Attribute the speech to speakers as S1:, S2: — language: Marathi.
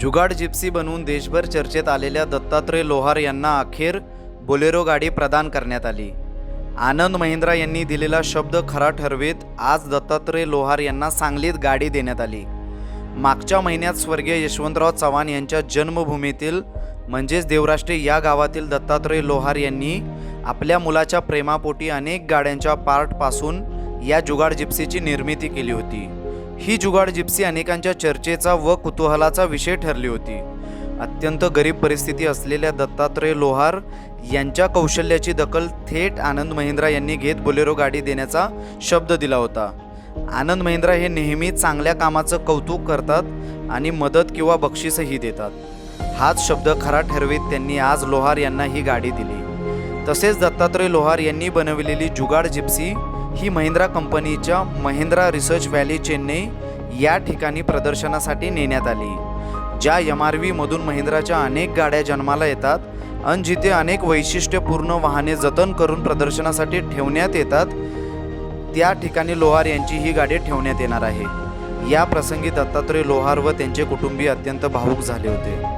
S1: जुगाड जिप्सी बनवून देशभर चर्चेत आलेल्या दत्तात्रय लोहार यांना अखेर बोलेरो गाडी प्रदान करण्यात आली. आनंद महिंद्रा यांनी दिलेला शब्द खरा ठरवीत आज दत्तात्रय लोहार यांना सांगलीत गाडी देण्यात आली. मागच्या महिन्यात स्वर्गीय यशवंतराव चव्हाण यांच्या जन्मभूमीतील म्हणजेच देवराष्ट्रे या गावातील दत्तात्रय लोहार यांनी आपल्या मुलाच्या प्रेमापोटी अनेक गाड्यांच्या पार्टपासून या जुगाड जिप्सीची निर्मिती केली होती. ही जुगाड जिप्सी अनेकांच्या चर्चेचा व कुतूहलाचा विषय ठरली होती. अत्यंत गरीब परिस्थिती असलेल्या दत्तात्रय लोहार यांच्या कौशल्याची दखल थेट आनंद महिंद्रा यांनी घेत बोलेरो गाडी देण्याचा शब्द दिला होता. आनंद महिंद्रा हे नेहमी चांगल्या कामाचं कौतुक करतात आणि मदत किंवा बक्षीसही देतात. हाच शब्द खरा ठरवीत त्यांनी आज लोहार यांना ही गाडी दिली. तसेच दत्तात्रय लोहार यांनी बनविलेली जुगाड जिप्सी ही महिंद्रा कंपनीच्या महिंद्रा रिसर्च व्हॅली चेन्नई या ठिकाणी प्रदर्शनासाठी नेण्यात आली ज्या एम आर व्हीमधून महिंद्राच्या अनेक गाड्या जन्माला येतात अन जिथे अनेक वैशिष्ट्यपूर्ण वाहने जतन करून प्रदर्शनासाठी ठेवण्यात येतात त्या ठिकाणी लोहार यांची ही गाडी ठेवण्यात येणार आहे. या प्रसंगी दत्तात्रय लोहार व त्यांचे कुटुंबीय अत्यंत भावूक झाले होते.